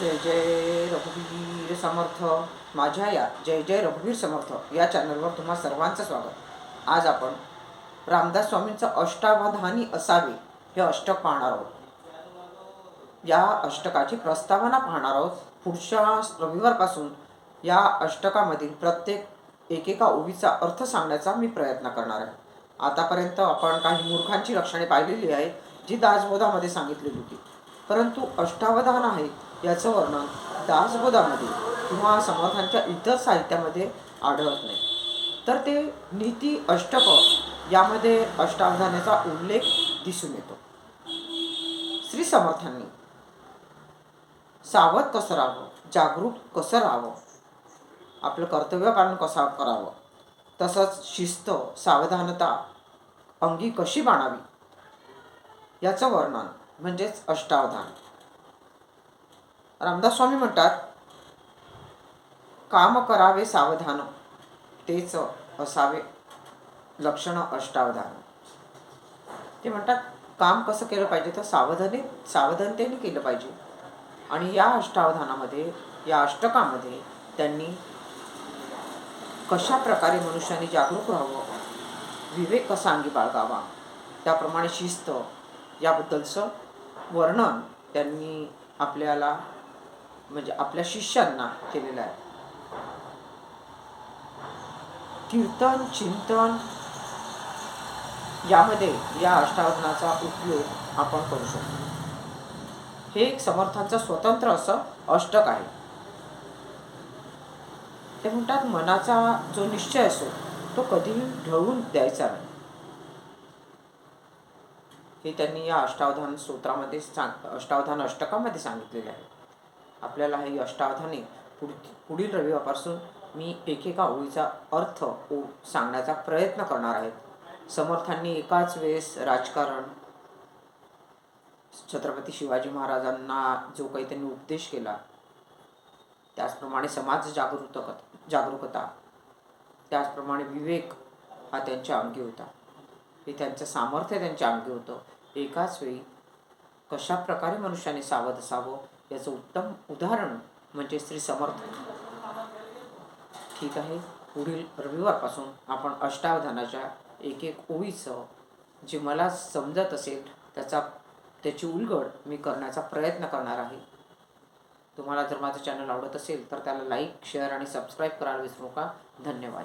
जय जय रघुवीर समर्थ. माझ्या या जय जय रघुवीर समर्थ या चॅनलवर तुम्हा सर्वांचं स्वागत. आज आपण रामदास स्वामींचं अष्टावधानी असावे हे अष्टक पाहणार आहोत. या अष्टकाची प्रस्तावना पाहणार आहोत. पुढच्या रविवारपासून या अष्टकामधील प्रत्येक एकेका ओवीचा अर्थ सांगण्याचा मी प्रयत्न करणार आहे. आतापर्यंत आपण काही मूर्खांची लक्षणे पाहिलेली आहेत जी दासबोधामध्ये सांगितलेली होती. परंतु अष्टावधान आहे याचं वर्णन दासबोधामध्ये किंवा समर्थांच्या इतर साहित्यामध्ये आढळत नाही. तर ते नीती अष्टक यामध्ये अष्टावधानाचा उल्लेख दिसून येतो. श्री समर्थांनी सावध कसं राहावं? जागरूक कसं राहावं? आपलं कर्तव्य पालन कसं करावं? तसंच शिस्त सावधानता अंगी कशी बाणावी? याचं वर्णन म्हणजेच अष्टावधान. रामदास स्वामी म्हणतात काम करावे सावधान तेच असावे लक्षण अष्टावधान. ते म्हणतात काम कसं केलं पाहिजे तर सावधाने सावधानतेने केलं पाहिजे. आणि या अष्टावधानामध्ये या अष्टकामध्ये त्यांनी कशा प्रकारे मनुष्याने जागरूक राहावं विवेक कसा अंगी बाळगावा त्याप्रमाणे शिस्त याबद्दलचं वर्णन त्यांनी आपल्याला म्हणजे आपल्या शिष्यांना केलेलं आहे. कीर्तन चिंतन यामध्ये या अष्टावधानाचा उपयोग आपण करू शकतो. हे एक समर्थांचं स्वतंत्र असं अष्टक आहे. ते म्हणतात मनाचा जो निश्चय असो तो कधीही ढळून द्यायचा नाही. हे त्यांनी या अष्टावधान सूत्रामध्ये सांग अष्टावधान अष्टकामध्ये सांगितलेले आहे. आपल्याला ही अष्टावधाने पुढ पुढील रविवारपासून मी एकेका ओळीचा अर्थ ओ सांगण्याचा प्रयत्न करणार आहे. समर्थांनी एकाच वेळेस राजकारण छत्रपती शिवाजी महाराजांना जो काही त्यांनी उपदेश केला त्याचप्रमाणे समाज जागृत जागरूकता त्याचप्रमाणे विवेक हा त्यांच्या अंगी होता. हे त्यांचं सामर्थ्य त्यांच्या अंगी होतं. एकाच वेळी कशा प्रकारे मनुष्याने सावध असावं याचं उत्तम उदाहरण म्हणजे श्री समर्थ. ठीक आहे. पुढील रविवारपासून आपण अष्टावधानाच्या एक एक ओळीचं जे मला समजत असेल त्याचा त्याची उलगड मी करण्याचा प्रयत्न करणार आहे. तुम्हाला जर माझं चॅनल आवडत असेल तर त्याला लाईक शेअर आणि सबस्क्राईब करायला विसरू नका. धन्यवाद.